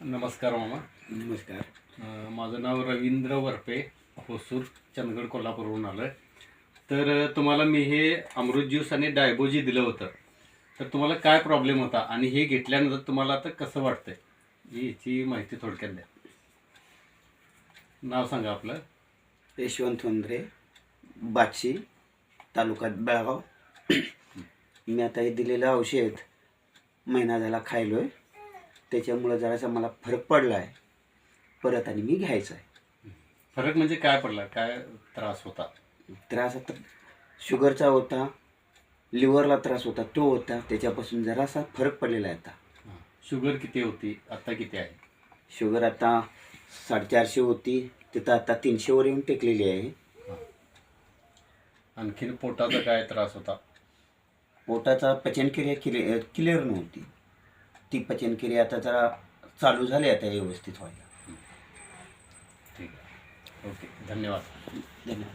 नमस्कार मामा. नमस्कार. अं, माझं नाव रवींद्र वरपे होसूर चंदगड कोल्हापूरवरून आलं आहे तर तुम्हाला मी हे अमृत ज्यूस आणि डायबोजी दिलं होतं. तर तुम्हाला काय प्रॉब्लेम होता आणि हे घेतल्यानंतर तुम्हाला आता कसं वाटतंय? याची माहिती थोडक्यात द्या. नाव सांगा आपलं. यशवंत वंद्रे बाची तालुका बेळगाव. मी आता हे दिलेलं औषध महिना झाला खायलो आहे त्याच्यामुळं जरासा मला फरक पडला आहे परत आणि मी घ्यायचं आहे फरक म्हणजे काय पडला? काय त्रास होता? त्रास आता शुगरचा होता लिव्हरला त्रास होता तो होता. त्याच्यापासून जरासा फरक पडलेला आहे आता. शुगर किती होती? आता किती आहे? शुगर आता साडेचारशे होती. तिथं आता तीनशेवर येऊन टेकलेली आहे. आणखीन पोटाचा काय त्रास होता? पोटाचा पचनक्रिया क्लिअर क्लिअर नव्हती. ती पचनक्रिया आता जरा चालू झाली आता व्यवस्थित व्हायला. ठीक आहे. ओके. धन्यवाद. धन्यवाद.